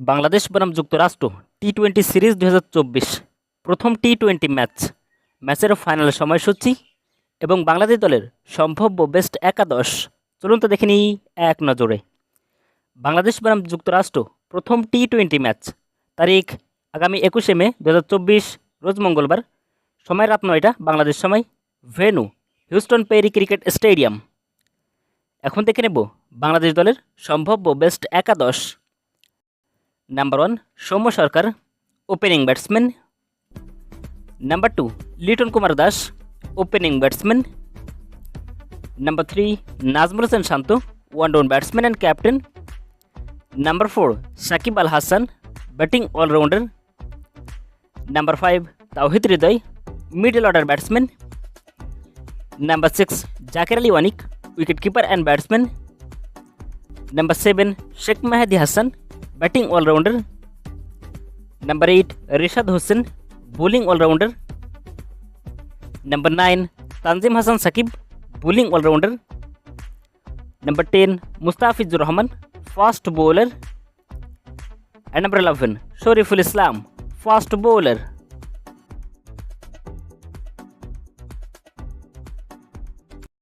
বাংলাদেশ বনাম যুক্তরাষ্ট্র T twenty series দু হাজার চব্বিশ। প্রথম টি টোয়েন্টি ম্যাচ। ম্যাচের ফাইনাল সময়সূচি এবং বাংলাদেশ দলের সম্ভাব্য বেস্ট একাদশ। চলুন তো দেখে নিই এক নজরে। বাংলাদেশ বনাম যুক্তরাষ্ট্র প্রথম টি টোয়েন্টি ম্যাচ। তারিখ আগামী একুশে মে দু হাজার চব্বিশ, রোজ মঙ্গলবার। সময় রাত নয়টা, বাংলাদেশ সময়। Venue, Houston prairie cricket stadium. এখন দেখে নেব বাংলাদেশ দলের সম্ভাব্য বেস্ট একাদশ। Number one Soumya Sarkar opening batsman number two Liton Kumar Das opening batsman number three Najmul Hossain Shanto one down batsman and captain number four Shakib Al Hasan batting allrounder number five Towhid Hridoy middle order batsman number six Jaker Ali Anik wicket keeper and batsman number seven Sheikh Mehedi Hasan batting all rounder. Number 8 Rishad Hussain bowling all rounder. Number 9 Tanzim Hassan Sakib bowling all rounder. Number 10 Mustafizur Rahman fast bowler. And number 11 Shoriful Islam fast bowler.